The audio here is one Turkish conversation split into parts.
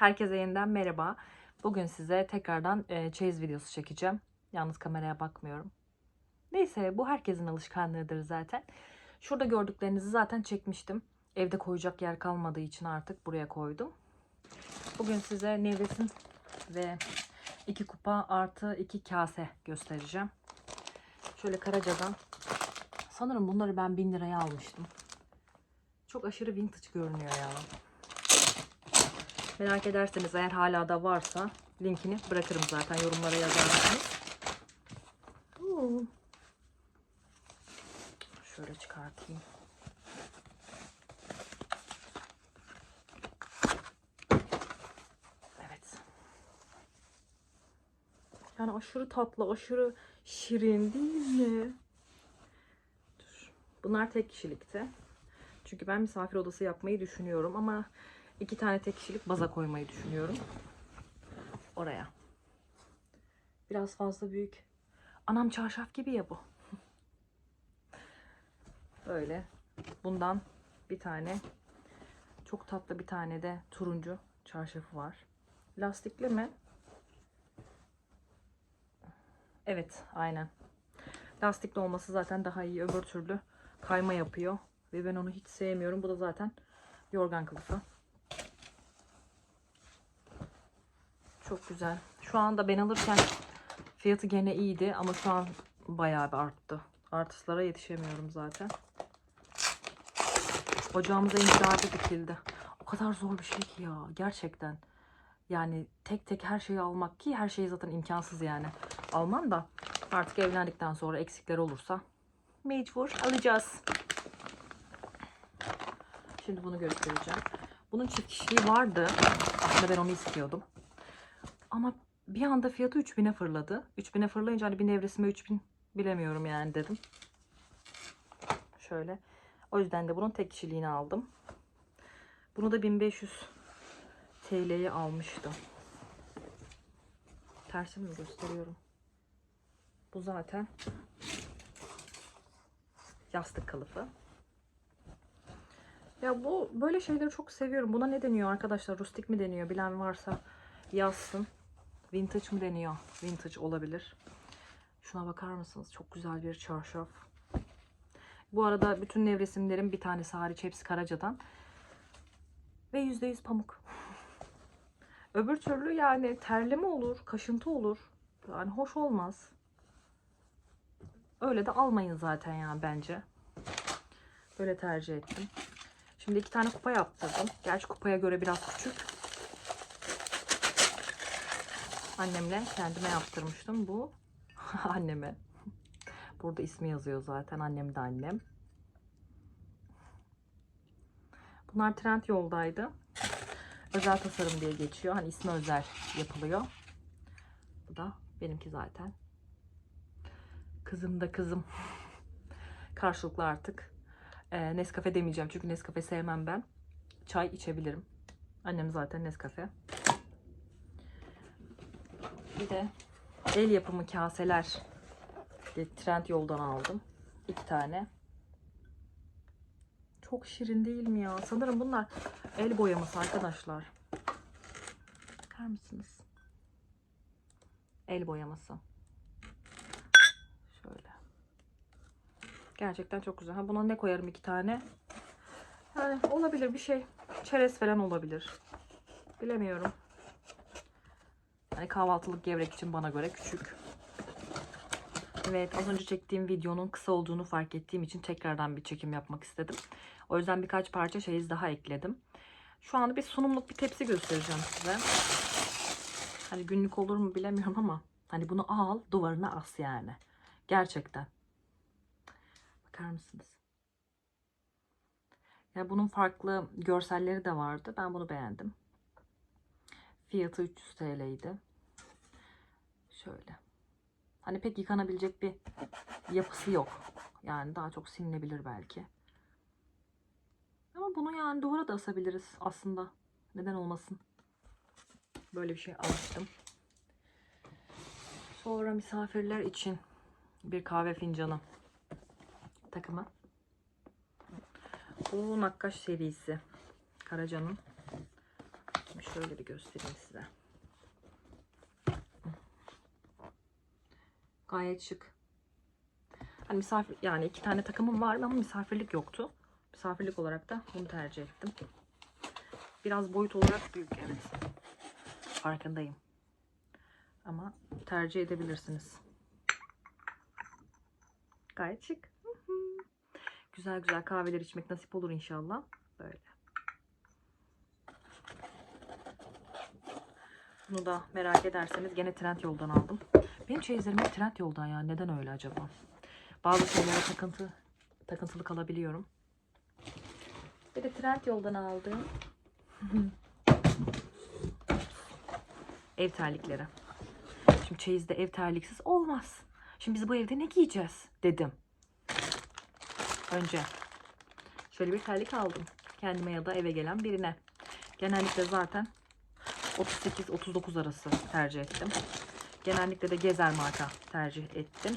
Herkese yeniden merhaba. Bugün size tekrardan e, çeyiz videosu çekeceğim. Yalnız kameraya bakmıyorum. Neyse bu herkesin alışkanlığıdır zaten. Şurada gördüklerinizi zaten çekmiştim. Evde koyacak yer kalmadığı için artık buraya koydum. Bugün size nevresim ve iki kupa artı iki kase göstereceğim. Şöyle Karaca'dan. Sanırım bunları ben 1000 liraya almıştım. Çok aşırı vintage görünüyor ya. Merak ederseniz eğer hala da varsa linkini bırakırım zaten yorumlara yazarsınız. Oo. Şöyle çıkartayım. Evet. Yani aşırı tatlı, aşırı şirin değil mi? Dur. Bunlar tek kişilikti. Çünkü ben misafir odası yapmayı düşünüyorum ama iki tane tek kişilik baza koymayı düşünüyorum. Oraya. Biraz fazla büyük. Anam çarşaf gibi ya bu. Böyle. Bundan bir tane. Çok tatlı bir tane de turuncu çarşafı var. Lastikli mi? Evet, aynen. Lastikli olması zaten daha iyi. Öbür türlü kayma yapıyor. Ve ben onu hiç sevmiyorum. Bu da zaten yorgan kılıfı. Çok güzel. Şu anda ben alırken fiyatı gene iyiydi ama şu an bayağı bir arttı. Artışlara yetişemiyorum zaten. Ocağımıza inşaatı dikildi. O kadar zor bir şey ki ya gerçekten. Yani tek tek her şeyi almak ki her şey zaten imkansız yani. Alman da artık evlendikten sonra eksikler olursa mecbur alacağız. Şimdi bunu göstereceğim. Bunun çift kişiliği vardı. Aslında ben onu istiyordum. Ama bir anda fiyatı 3000'e fırladı. 3000'e fırlayınca hani bir nevresime 3000 bilemiyorum yani dedim. Şöyle. O yüzden de bunun tek kişiliğini aldım. Bunu da 1500 TL'ye almıştım. Tersini mi gösteriyorum? Bu zaten yastık kılıfı. Ya bu böyle şeyleri çok seviyorum. Buna ne deniyor arkadaşlar? Rustik mi deniyor? Bilen varsa yazsın. Vintage mı deniyor? Vintage olabilir. Şuna bakar mısınız? Çok güzel bir çarşaf. Bu arada bütün nevresimlerim bir tanesi hariç hepsi Karaca'dan. Ve %100 pamuk. Öbür türlü yani terleme olur, kaşıntı olur. Yani hoş olmaz. Öyle de almayın zaten yani bence. Böyle tercih ettim. Şimdi iki tane kupa yaptırdım. Gerçi kupaya göre biraz küçük. Annemle kendime yaptırmıştım bu. Anneme. Burada ismi yazıyor zaten. Annem de annem. Bunlar trend yoldaydı. Özel tasarım diye geçiyor. Hani ismi özel yapılıyor. Bu da benimki zaten. Kızım da kızım. Karşılıklı artık. E, Nescafe demeyeceğim çünkü Nescafe sevmem ben. Çay içebilirim. Annem zaten Nescafe. Bir de el yapımı kaseler trend yoldan aldım. İki tane. Çok şirin değil mi ya? Sanırım bunlar el boyaması arkadaşlar. Bakar mısınız? El boyaması. Şöyle. Gerçekten çok güzel. Ha buna ne koyarım iki tane? Yani olabilir bir şey. Çerez falan olabilir. Bilemiyorum. Yani kahvaltılık gevrek için bana göre küçük. Evet az önce çektiğim videonun kısa olduğunu fark ettiğim için tekrardan bir çekim yapmak istedim. O yüzden birkaç parça çeyiz daha ekledim. Şu anda bir sunumluk bir tepsi göstereceğim size. Hani günlük olur mu bilemiyorum ama hani bunu al duvarına as yani. Gerçekten. Bakar mısınız? Ya bunun farklı görselleri de vardı. Ben bunu beğendim. Fiyatı 300 TL'ydi. Şöyle. Hani pek yıkanabilecek bir yapısı yok. Yani daha çok silinebilir belki. Ama bunu yani duvara da asabiliriz aslında. Neden olmasın? Böyle bir şey almıştım. Sonra misafirler için bir kahve fincanı takımı. Bu Nakkaş serisi. Karaca'nın. Şöyle bir göstereyim size. Gayet şık. Hani misafir yani iki tane takımım var ama misafirlik yoktu. Misafirlik olarak da bunu tercih ettim. Biraz boyut olarak büyük evet. Farkındayım. Ama tercih edebilirsiniz. Gayet şık. Güzel güzel kahveler içmek nasip olur inşallah. Böyle. Bunu da merak ederseniz gene trend yoldan aldım. Benim çeyizlerim hep trend yoldan ya. Neden öyle acaba? Bazı şeylere takıntı, takıntılı kalabiliyorum. Bir de trend yoldan aldım. ev terlikleri. Şimdi çeyizde ev terliksiz olmaz. Şimdi biz bu evde ne giyeceğiz dedim. Önce şöyle bir terlik aldım. Kendime ya da eve gelen birine. Genellikle zaten 38-39 arası tercih ettim. Genellikle de Gezer marka tercih ettim.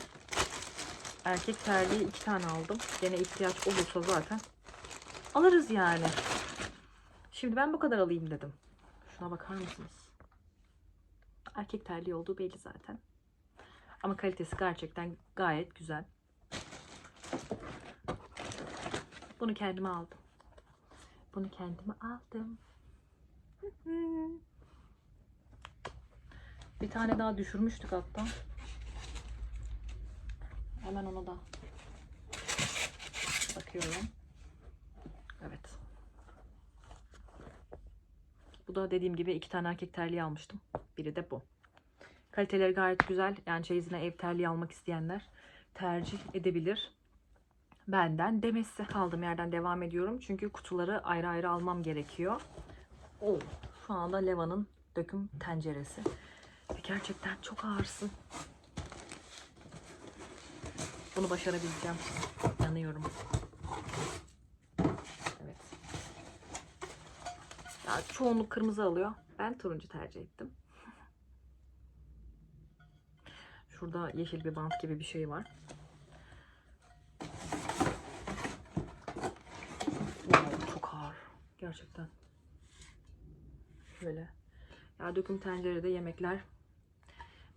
Erkek terliği iki tane aldım. Gene ihtiyaç olursa zaten alırız yani. Şimdi ben bu kadar alayım dedim. Şuna bakar mısınız? Erkek terliği olduğu belli zaten. Ama kalitesi gerçekten gayet güzel. Bunu kendime aldım. Bunu kendime aldım. Bir tane daha düşürmüştük hatta. Hemen ona da bakıyorum. Evet. Bu da dediğim gibi iki tane erkek terliği almıştım. Biri de bu. Kaliteleri gayet güzel. Yani çeyizine ev terliği almak isteyenler tercih edebilir. Benden demesi kaldığım yerden devam ediyorum. Çünkü kutuları ayrı ayrı almam gerekiyor. Oo, şu anda Leva'nın döküm tenceresi. Gerçekten çok ağırsın. Bunu başarabileceğim. Yanıyorum. Evet. Ya çoğunluk kırmızı alıyor. Ben turuncu tercih ettim. Şurada yeşil bir bant gibi bir şey var. Çok ağır. Gerçekten. Böyle. Ya döküm tencerede yemekler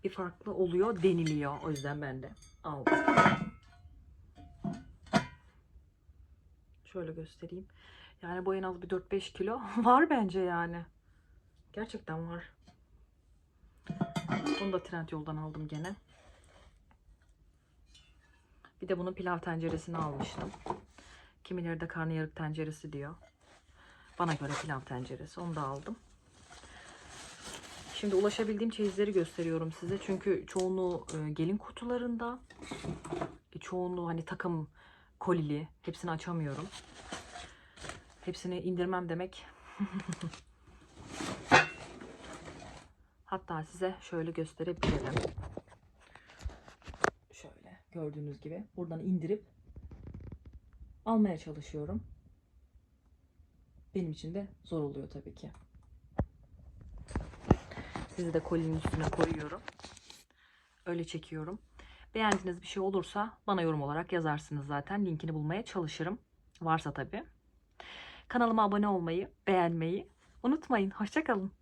bir farklı oluyor deniliyor. O yüzden ben de aldım. Şöyle göstereyim. Yani bu en az bir 4-5 kilo var bence yani. Gerçekten var. Bunu da trend yoldan aldım gene. Bir de bunun pilav tenceresini almıştım. Kimileri de karnıyarık tenceresi diyor. Bana göre pilav tenceresi. Onu da aldım. Şimdi ulaşabildiğim çeyizleri gösteriyorum size. Çünkü çoğunluğu e, gelin kutularında. E, çoğunluğu hani takım kolili. Hepsini açamıyorum. Hepsini indirmem demek. Hatta size şöyle gösterebilirim. Şöyle gördüğünüz gibi buradan indirip almaya çalışıyorum. Benim için de zor oluyor tabii ki. Sizi de kolinin üstüne koyuyorum. Öyle çekiyorum. Beğendiğiniz bir şey olursa bana yorum olarak yazarsınız zaten. Linkini bulmaya çalışırım. Varsa tabii. Kanalıma abone olmayı, beğenmeyi unutmayın. Hoşçakalın.